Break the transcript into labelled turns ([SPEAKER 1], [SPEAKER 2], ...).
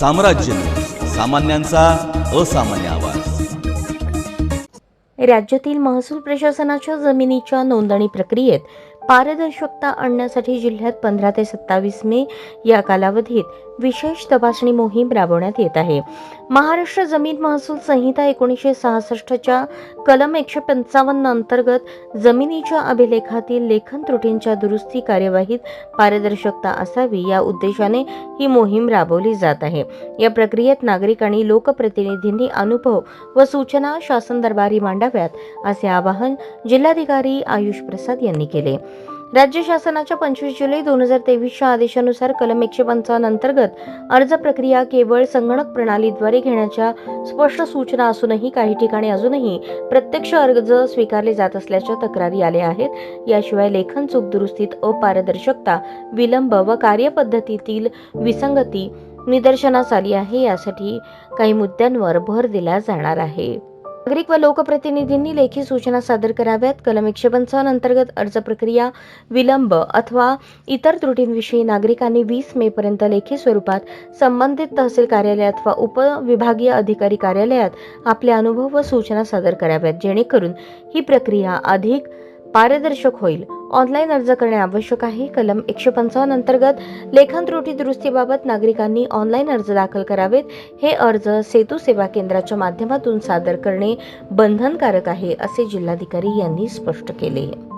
[SPEAKER 1] साम्राज्य. सामान्यांचा असामान्य आवाज.
[SPEAKER 2] राज्यातील महसूल प्रशासनाच्या जमिनीच्या नोंदणी प्रक्रियेत पारदर्शकता आणण्यासाठी जिल्ह्यात पंधरा ते सत्तावीस मे या कालावधीत विशेष तपासणी मोहीम राबवण्यात येत आहे. महाराष्ट्र जमीन महसूल संहिता एकोणीसशे सहासष्टच्या कलम एकशे पंचावन्न अंतर्गत जमिनीच्या अभिलेखातील लेखन त्रुटींच्या दुरुस्ती कार्यवाहीत पारदर्शकता असावी या उद्देशाने ही मोहीम राबवली जात आहे. या प्रक्रियेत नागरिक आणि लोकप्रतिनिधींनी अनुभव व सूचना शासन दरबारी मांडाव्यात असे आवाहन जिल्हाधिकारी आयुष प्रसाद यांनी केले. राज्य शासनाच्या पंचवीस जुलै दोन हजार तेवीसच्या आदेशानुसार कलम एकशे पंचावन्न अंतर्गत अर्ज प्रक्रिया केवळ संगणक प्रणालीद्वारे घेण्याच्या स्पष्ट सूचना असूनही काही ठिकाणी अजूनही प्रत्यक्ष अर्ज स्वीकारले जात असल्याच्या तक्रारी आल्या आहेत. याशिवाय लेखन चूक दुरुस्तीत अपारदर्शकता विलंब व कार्यपद्धतीतील विसंगती निदर्शनास आली आहे. यासाठी काही मुद्द्यांवर भर दिला जाणार आहे. नागरिक व लोकप्रतिनिधींनी लेखी सूचना सादर कराव्यात. कलम एकशे पंचावन्न अंतर्गत अर्ज प्रक्रिया विलंब अथवा इतर त्रुटींविषयी नागरिकांनी वीस मे पर्यंत लेखी स्वरूपात संबंधित तहसील कार्यालय अथवा उपविभागीय अधिकारी कार्यालयात आपले अनुभव व सूचना सादर कराव्यात. जेणेकरून ही प्रक्रिया अधिक पारदर्शक होईल. ऑनलाईन अर्ज करणे आवश्यक आहे. कलम एकशे पंचावन्न अंतर्गत लेखन त्रुटी दुरुस्तीबाबत नागरिकांनी ऑनलाईन अर्ज दाखल करावेत. हे अर्ज सेतू सेवा केंद्राच्या माध्यमातून सादर करणे बंधनकारक आहे असे जिल्हाधिकारी यांनी स्पष्ट केले.